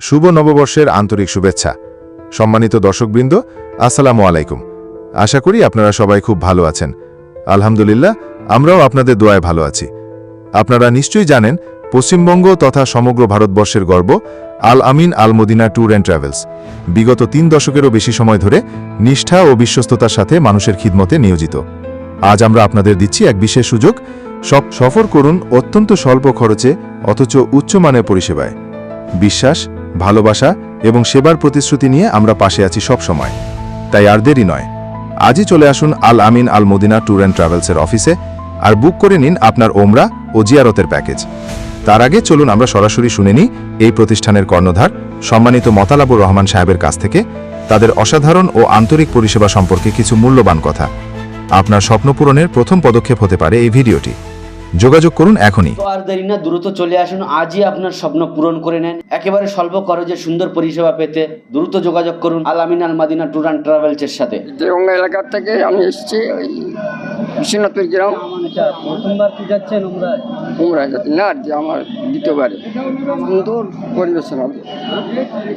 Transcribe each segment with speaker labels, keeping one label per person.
Speaker 1: শুভ নববর্ষের আন্তরিক শুভেচ্ছা। সম্মানিত দর্শকবৃন্দ, আসসালামু আলাইকুম। আশা করি আপনারা সবাই খুব ভালো আছেন। আলহামদুলিল্লাহ, আমরাও আপনাদের দোয়ায় ভালো আছি। আপনারা নিশ্চয়ই জানেন, পশ্চিমবঙ্গ তথা সমগ্র ভারতবর্ষের গর্ব Al Amin Al Madina tour and travels. বিগত তিন দশকেরও বেশি সময় ধরে নিষ্ঠা ও বিশ্বস্ততার সাথে মানুষের খিদমতে নিয়োজিত। আজ আমরা আপনাদের দিচ্ছি এক বিশেষ সুযোগ, সব সফর করুন অত্যন্ত স্বল্প খরচে, অথচ উচ্চমানের পরিষেবায়। বিশ্বাস ভালোবাসা এবং সেবার প্রতিশ্রুতি নিয়ে আমরা পাশে আছি সব সময়। তাই আর দেরি নয়। আজই চলে আসুন আল আমিন আল মদিনা ট্যুর অ্যান্ড ট্রাভেলসের অফিসে আর বুক করে নিন আপনার ওমরা ও জিয়ারতের প্যাকেজ। তার আগে চলুন আমরা সরাসরি শুনে নিই এই প্রতিষ্ঠানের কর্ণধার, সম্মানিত মতালাবুর রহমান সাহেবের কাছ থেকে। তাদের অসাধারণ ও আন্তরিক পরিষেবা সম্পর্কে কিছু মূল্যবান কথা। আপনার স্বপ্ন পূরণের প্রথম পদক্ষেপ হতে পারে এই ভিডিওটি। যোগাযোগ করুন এখনই।
Speaker 2: তো আর দেরি না দ্রুত চলে আসুন। আজই আপনার স্বপ্ন পূরণ করে নেন। একেবারে স্বল্প খরচে সুন্দর পরিষেবা পেতে দ্রুত যোগাযোগ করুন আলামিন আল মাদিনা ট্যুর অ্যান্ড ট্রাভেলসের সাথে।
Speaker 3: দেগঙ্গা এলাকার থেকে আমি এসেছি ওই বিশ্বনাথপুর গ্রাম।
Speaker 2: প্রথমবার কি যাচ্ছেন আমরা
Speaker 3: উমরা যাতে না যে আমার দ্বিতীয়বারে। সুন্দর পরিবেশন হবে।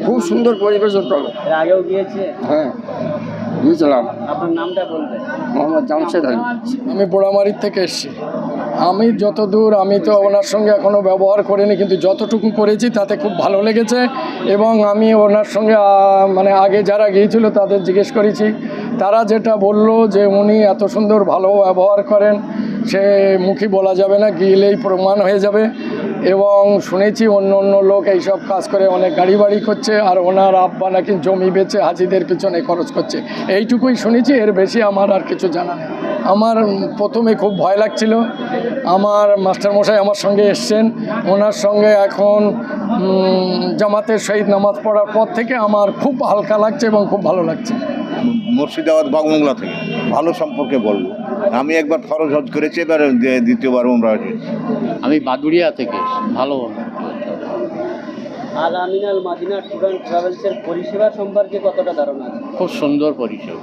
Speaker 3: খুব সুন্দর পরিবেশন হবে
Speaker 2: এর আগেও গিয়েছে?
Speaker 3: হ্যাঁ বুঝলাম
Speaker 2: আপনার নামটা বলবেন।
Speaker 3: মোহাম্মদ জামশেদ আলী।
Speaker 4: আমি পোড়ামারির থেকে এসেছি। আমি যতদূর, আমি তো ওনার সঙ্গে এখনও ব্যবহার করিনি, কিন্তু যতটুকু করেছি তাতে খুব ভালো লেগেছে এবং আমি ওনার সঙ্গে মানে আগে যারা গিয়েছিল তাদের জিজ্ঞেস করেছি। তারা যেটা বলল যে উনি এত সুন্দর ভালো ব্যবহার করেন, সে মুখী বলা যাবে না, গিলেই প্রমাণ হয়ে যাবে। এবং শুনেছি অন্য অন্য লোক এইসব কাজ করে অনেক গাড়ি বাড়ি করছে, আর ওনার আব্বা নাকি জমি বেচে হাজিদের পিছনে খরচ করছে। এইটুকুই শুনেছি, এর বেশি আমার আর কিছু জানা নেই। আমার প্রথমে খুব ভয় লাগছিল। আমার মাস্টারমশাই আমার সঙ্গে এসছেন। ওনার সঙ্গে এখন জামাতের শহীদ নামাজ পড়ার পর থেকে আমার খুব হালকা লাগছে এবং খুব ভালো লাগছে।
Speaker 5: মুর্শিদাবাদ বাগমংলা থেকে। ভালো সম্পর্কে বলব। আমি একবার ফরজ হজ করেছি এবার দ্বিতীয়বার উমরা
Speaker 6: আমি বাদুড়িয়া থেকে ভালো।
Speaker 2: আল আমিন আল মাদিনা ট্যুর অ্যান্ড ট্রাভেলসের পরিষেবা সম্পর্কে কতটা ধারণা
Speaker 6: খুব সুন্দর পরিষেবা।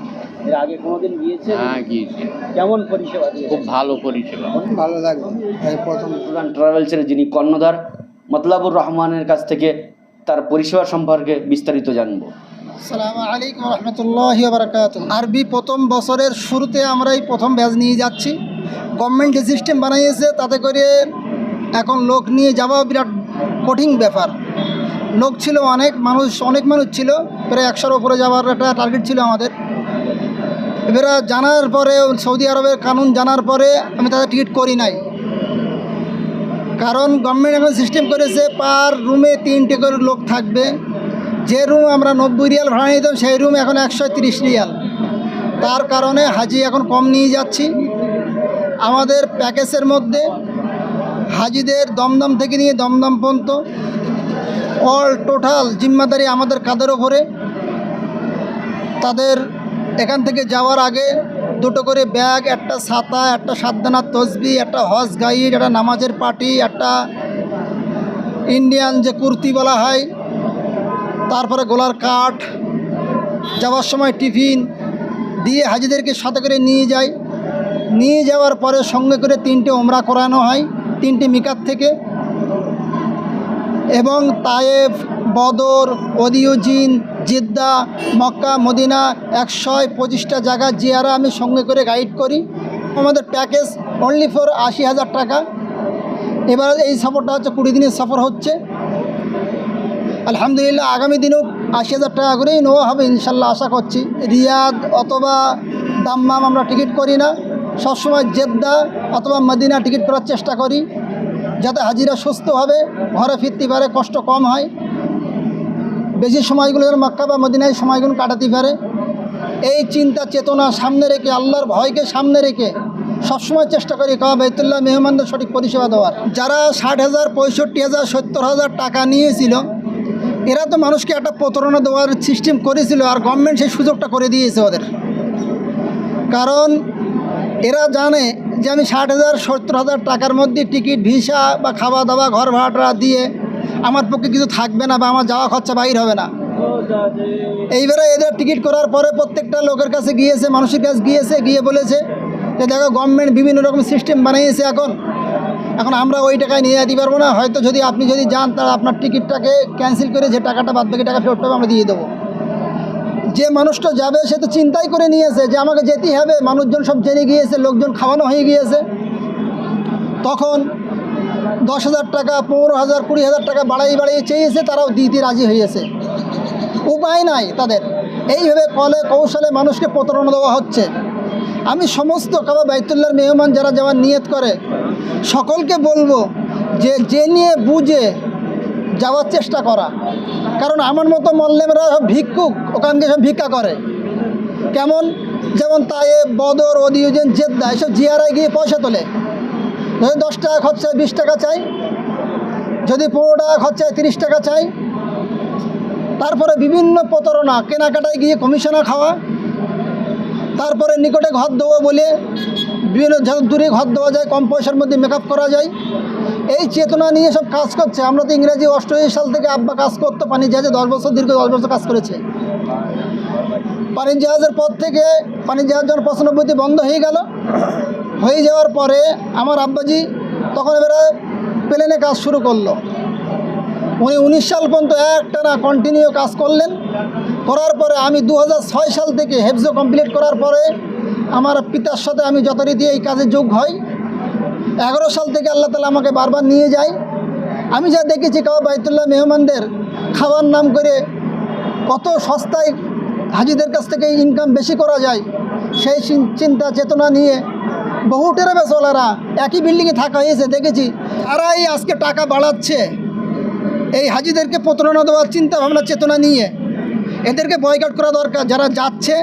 Speaker 2: এর আগে কোনোদিন গিয়েছেন?
Speaker 6: হ্যাঁ গিয়েছি।
Speaker 2: কেমন পরিষেবা
Speaker 6: খুব ভালো পরিষেবা।
Speaker 4: ভালো লাগবে প্রথম।
Speaker 2: অ্যান্ড ট্রাভেলসের যিনি কর্ণধার মতলাবুর রহমানের কাছ থেকে তার পরিষেবা সম্পর্কে বিস্তারিত জানব।
Speaker 7: সালামু আলাইকুম রহমতুল্লাহ বারকাত আরবি প্রথম বছরের শুরুতে আমরা এই প্রথম ব্যাচ নিয়ে যাচ্ছি। গভর্নমেন্ট যে সিস্টেম বানিয়েছে তাতে করে এখন লোক নিয়ে যাওয়া বিরাট কঠিন ব্যাপার। লোক ছিল অনেক মানুষ অনেক মানুষ ছিল। প্রায় একশোর ওপরে যাওয়ার একটা টার্গেট ছিল আমাদের। এবারে জানার পরে, সৌদি আরবের কানুন জানার পরে আমি তাদের টিকিট করি নাই। কারণ গভর্নমেন্ট এখন সিস্টেম করেছে পার রুমে তিনটে করে লোক থাকবে। যে রুম আমরা নব্বই রিয়াল ভাড়া নিতাম, সেই রুম এখন একশো তিরিশ রিয়াল। তার কারণে হাজি এখন কম নিয়ে যাচ্ছি। আমাদের প্যাকেজের মধ্যে হাজিদের দমদম থেকে নিয়ে দমদম পর্যন্ত অল টোটাল জিম্মাদারি আমাদের কাদের ওপরে তাদের এখান থেকে যাওয়ার আগে দুটো করে ব্যাগ, একটা ছাতা, একটা সাতদানা তসবি, একটা হজ গাইড, একটা নামাজের পার্টি একটা ইন্ডিয়ান যে কুর্তি বলা হয়, তারপরে গোলার কাঠ, যাওয়ার সময় টিফিন দিয়ে হাজিদেরকে সাথে করে নিয়ে যায় নিয়ে যাওয়ার পরে সঙ্গে করে তিনটে ওমরা করানো হয়, তিনটে মিকাত থেকে। এবং তায়েফ, বদর ওদিউজিন জিদ্দা, মক্কা, মদিনা একশো পঁচিশটা জায়গা জিয়ারা আমি সঙ্গে করে গাইড করি। আমাদের প্যাকেজ অনলি ফর আশি হাজার টাকা। এবার এই সফরটা হচ্ছে কুড়ি দিনের সফর হচ্ছে। আলহামদুলিল্লাহ আগামী দিনেও আশি হাজার টাকা করেই নেওয়া হবে ইনশাল্লাহ, আশা করছি। রিয়াদ অথবা দাম্মাম আমরা টিকিট করি না। সবসময় জেদ্দা অথবা মদিনা টিকিট করার চেষ্টা করি। যাতে হাজিরা সুস্থ হবে, ঘরে ফিরতে পারে, কষ্ট কম হয়। বেশি সময়গুলো যেন মক্কা বা মদিনায় সময়গুলো কাটাতে পারে। এই চিন্তা, চেতনা সামনে রেখে, আল্লাহর ভয়কে সামনে রেখে সবসময় চেষ্টা করি কাবা বাইতুল্লাহ মেহমানদের সঠিক পরিষেবা দেওয়ার। যারা ষাট হাজার, পঁয়ষট্টি হাজার, সত্তর হাজার টাকা নিয়েছিল, এরা তো মানুষকে একটা প্রতারণা দেওয়ার সিস্টেম করেছিল আর গভর্নমেন্ট সেই সুযোগটা করে দিয়েছে ওদের। কারণ এরা জানে যে আমি ষাট হাজার, সত্তর হাজার টাকার মধ্যে টিকিট ভিসা বা খাওয়া দাওয়া ঘর ভাড়া দিয়ে আমার পক্ষে কিছু থাকবে না বা আমার যাওয়া খরচা বাইর হবে না। এইবারে এদের টিকিট করার পরে প্রত্যেকটা লোকের কাছে গিয়েছে, মানুষের কাছে গিয়েছে, গিয়ে বলেছে যে দেখো গভর্নমেন্ট বিভিন্ন রকম সিস্টেম বানিয়েছে এখন। এখন আমরা ওই টাকায় নিয়ে যেতে পারব না। হয়তো যদি আপনি যদি যান, তাহলে আপনার টিকিটটাকে ক্যান্সেল করে যে টাকাটা বাদ বাকি টাকা ফেরত পাবে, আমরা দিয়ে দেবো। যে মানুষটা যাবে, সে তো চিন্তাই করে নিয়েছে যে আমাকে যেতেই হবে। মানুষজন সব জেনে গিয়েছে, লোকজন খাওয়ানো হয়ে গিয়েছে। তখন দশ হাজার টাকা, পনেরো হাজার, কুড়ি হাজার টাকা বাড়াই বাড়িয়ে চেয়েছে, তারাও দিতে রাজি হয়েছে। উপায় নাই তাদের। এইভাবে কলে কৌশলে মানুষকে প্রতারণা দেওয়া হচ্ছে। আমি সমস্ত কাবা বাইতুল্লাহর মেহমান যারা যাওয়ার নিয়ত করে, সকলকে বলব যে যে নিয়ে বুঝে যাওয়ার চেষ্টা করা। কারণ আমার মতো মল্লেমরা সব ভিক্ষুক, ওখানকে সব ভিক্ষা করে। কেমন? যেমন তায়ে বদর ওদিউজেন জেদ্দা, এসব জিয়ারায় গিয়ে পয়সা তোলে। যদি দশ টাকা খরচায় বিশ টাকা চাই। যদি পনেরো টাকা খরচায় তিরিশ টাকা চাই। তারপরে বিভিন্ন প্রতারণা, কেনাকাটায় গিয়ে কমিশনার খাওয়া। তারপরে নিকটে ঘর দেবো বলে বিভিন্ন যত দূরে ঘর দেওয়া যায়, কম পয়সার মধ্যে মেকআপ করা যায়। এই চেতনা নিয়ে সব কাজ করছে। আমরা তো ইংরেজি অষ্টআশি সাল থেকে আব্বা কাজ করতো, পানি জাহাজে দশ বছর, দীর্ঘ দশ বছর কাজ করেছে। পানি জাহাজের পর থেকে, পানি জাহাজ যখন পঁচানব্বইতে বন্ধ হয়ে গেল হয়ে যাওয়ার পরে আমার আব্বাজি তখন এবারে প্লেনে কাজ শুরু করল। উনি উনিশ সাল পর্যন্ত একটানা কন্টিনিউ কাজ করলেন। করার পরে আমি দু হাজার ছয় সাল থেকে হেফজো কমপ্লিট করার পরে আমার পিতার সাথে আমি যথারীতি এই কাজে যোগ হই। এগারো সাল থেকে আল্লাহ তালা আমাকে বারবার নিয়ে যায়। আমি যা দেখেছি কাবা বাইতুল্লাহ মেহমানদের খাওয়ার নাম করে কত সস্তায় হাজিদের কাছ থেকে ইনকাম বেশি করা যায়, সেই চিন্তা চেতনা নিয়ে বহু টেরাবেসওয়ালারা একই বিল্ডিংয়ে থাকা হয়েছে, দেখেছি। তারাই আজকে টাকা বাড়াচ্ছে। এই হাজিদেরকে প্রতারণা দেওয়ার চিন্তা ভাবনা চেতনা নিয়ে। এদেরকে বয়কট করা দরকার। যারা যাচ্ছে,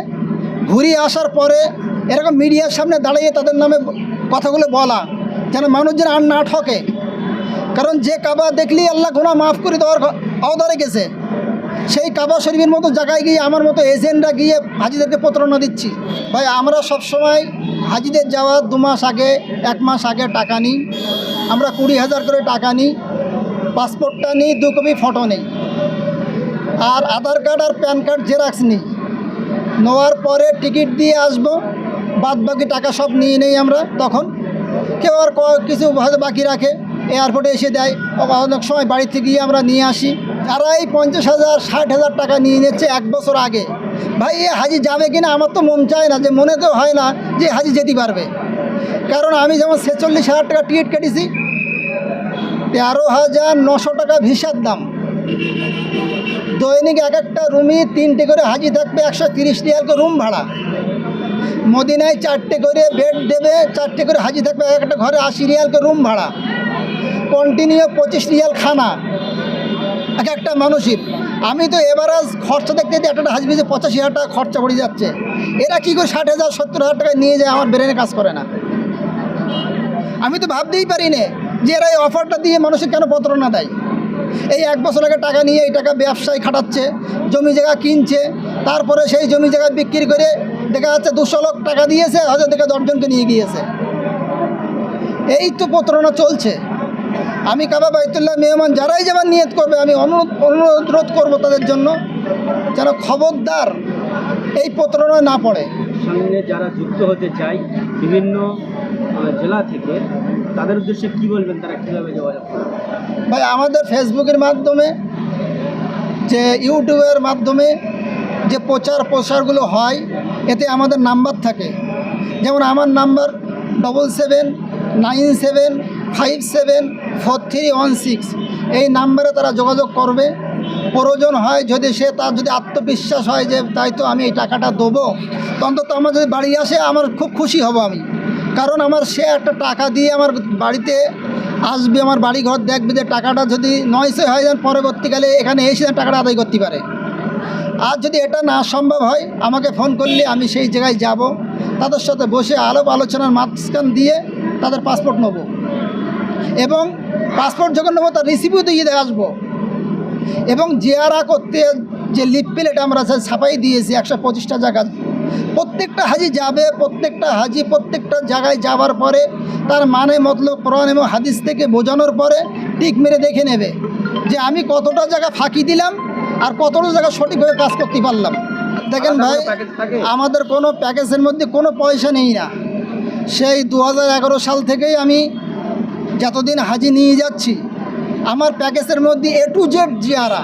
Speaker 7: ঘুরিয়ে আসার পরে এরকম মিডিয়ার সামনে দাঁড়িয়ে তাদের নামে কথাগুলো বলা, যেন মানুষ যেন আর না ঠকে। কারণ যে কাবা দেখলেই আল্লাহ গোনা মাফ করে দেওয়ার অবদারে গেছে সেই কাবা শরীফের মতো জায়গায় গিয়ে আমার মতো এজেন্টরা গিয়ে হাজিদেরকে প্রতারণা দিচ্ছি। ভাই, আমরা সব সময় হাজিদের যাওয়ার দু মাস আগে, এক মাস আগে টাকা নিই। আমরা কুড়ি হাজার করে টাকা নিই, পাসপোর্টটা নিই, দু কপি ফটো নেই। আর আধার কার্ড আর প্যান কার্ড জেরক্স নিই। নেওয়ার পরে টিকিট দিয়ে আসব বাদ বাকি টাকা সব নিয়ে নেই আমরা তখন। কেউ আর কিছু হয়তো বাকি রাখে, এয়ারপোর্টে এসে দেয়। অনেক সময় বাড়ি থেকে গিয়ে আমরা নিয়ে আসি। তারা এই পঞ্চাশ হাজার, ষাট হাজার টাকা নিয়ে নিচ্ছে এক বছর আগে ভাই, এ হাজি যাবে কিনা আমার তো মন চায় না, যে মনে তো হয় না যে হাজি যেতে পারবে। কারণ আমি যেমন ছেচল্লিশ হাজার টাকা টিকিট কেটেছি, তেরো হাজার নশো টাকা ভিসার দাম। দৈনিক এক একটা রুমই তিনটে করে হাজি থাকবে, একশো তিরিশ করে রুম ভাড়া। মদিনায় চারটে করে বেড দেবে, চারটে করে হাজি থাকবে, এক একটা ঘরে আশি রিয়ালকে রুম ভাড়া। কন্টিনিউ পঁচিশ রিয়াল খানা। এক একটা মানুষের আমি তো এভারেজ খরচা দেখতে একটা হাজি ভিজে পঁচাশি হাজার টাকা খরচা পড়ে যাচ্ছে। এরা কী করে ষাট হাজার, সত্তর হাজার টাকা নিয়ে যায়, আমার ব্রেনে কাজ করে না। আমি তো ভাবতেই পারি না যে এরা এই অফারটা দিয়ে মানুষের কেন প্রতারণা দেয়? এই এক বছর আগে টাকা নিয়ে এই টাকা ব্যবসায় খাটাচ্ছে, জমি জায়গা কিনছে, তারপরে সেই জমি জায়গা বিক্রি করে দেখা যাচ্ছে দুশো লোক টাকা দিয়েছে, হয়তো দেখে দশজনকে নিয়ে গিয়েছে। এই তো প্রতারণা চলছে। আমি কাবা বাইতুল্লাহ মেহমান যারাই যাবার নিয়ত করবে আমি অনুরোধ অনুরোধ করব তাদের জন্য যেন খবরদার এই প্রতারণায় না পড়ে।
Speaker 8: সঙ্গে যারা যুক্ত হতে চায় বিভিন্ন জেলা থেকে তাদের উদ্দেশ্যে কি বলবেন তারা কীভাবে যোগাযোগ
Speaker 7: ভাই আমাদের ফেসবুকের মাধ্যমে যে ইউটিউবের মাধ্যমে যে প্রচার প্রসারগুলো হয় এতে আমাদের নাম্বার থাকে। যেমন আমার number double seven nine seven five seven four three one six এই নাম্বারে তারা যোগাযোগ করবে। প্রয়োজন হয় যদি সে তার যদি আত্মবিশ্বাস হয় যে তাই তো আমি এই টাকাটা দেবো। তো অন্তত আমার যদি বাড়ি আসে, আমার খুব খুশি হব আমি। কারণ আমার সে একটা টাকা দিয়ে আমার বাড়িতে আসবে, আমার বাড়ি ঘর দেখবে যে টাকাটা যদি নয়সে হয় যেন পরবর্তীকালে এখানে এসে টাকাটা আদায় করতে পারে। আর যদি এটা না সম্ভব হয়, আমাকে ফোন করলে আমি সেই জায়গায় যাব। তাদের সাথে বসে আলোপ আলোচনার মাঝখান দিয়ে তাদের পাসপোর্ট নেব। এবং পাসপোর্ট যখন নেব তার রিসিপিও দিয়ে আসব। এবং জিয়ারা করতে যে লিপ প্লেট আমরা সে ছাপাই দিয়েছি একশো পঁচিশটা জায়গা প্রত্যেকটা হাজি যাবে প্রত্যেকটা হাজি প্রত্যেকটা জায়গায় যাওয়ার পরে তার মানে মতলব কোরআন এবং হাদিস থেকে বোঝানোর পরে টিক মেরে দেখে নেবে যে আমি কতটা জায়গা ফাঁকি দিলাম আর কতটা জায়গা সঠিকভাবে কাজ করতে পারলাম। দেখেন ভাই আমাদের কোনো প্যাকেজের মধ্যে কোনো পয়সা নেই না। সেই দু হাজার এগারো সাল থেকেই আমি যতদিন হাজি নিয়ে যাচ্ছি আমার প্যাকেজের মধ্যে এ টু জেড জিয়ারা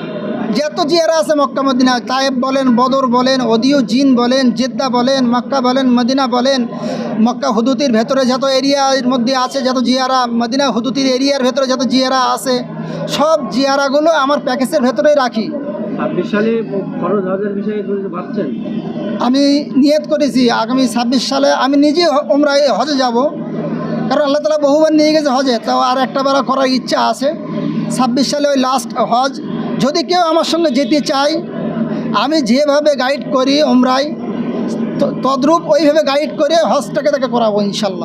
Speaker 7: যত জিয়ারা আছে মক্কা মদিনা তায়েব বলেন বদর বলেন অদিও জিন বলেন জেদ্দা বলেন মক্কা বলেন মদিনা বলেন মক্কা হুদুতির ভেতরে যত এরিয়ার মধ্যে আছে যত জিয়ারা মদিনা হুদুতির এরিয়ার ভেতরে যত জিয়ারা আছে সব জিয়ারাগুলো আমার প্যাকেজের ভেতরেই রাখি। আমি নিয়ত করেছি আগামী ছাব্বিশ সালে আমি নিজে ওমরাই হজে যাব। কারণ আল্লাহ তালা বহুবার নিয়ে গেছে হজে, তাও আর একটা বেলা করার ইচ্ছা আছে। ছাব্বিশ সালে ওই লাস্ট হজ, যদি কেউ আমার সঙ্গে যেতে চায়, আমি যেভাবে গাইড করি ওমরাই তদ্রূপ ওইভাবে গাইড করে হজটাকে তাকে করাবো ইনশাল্লাহ।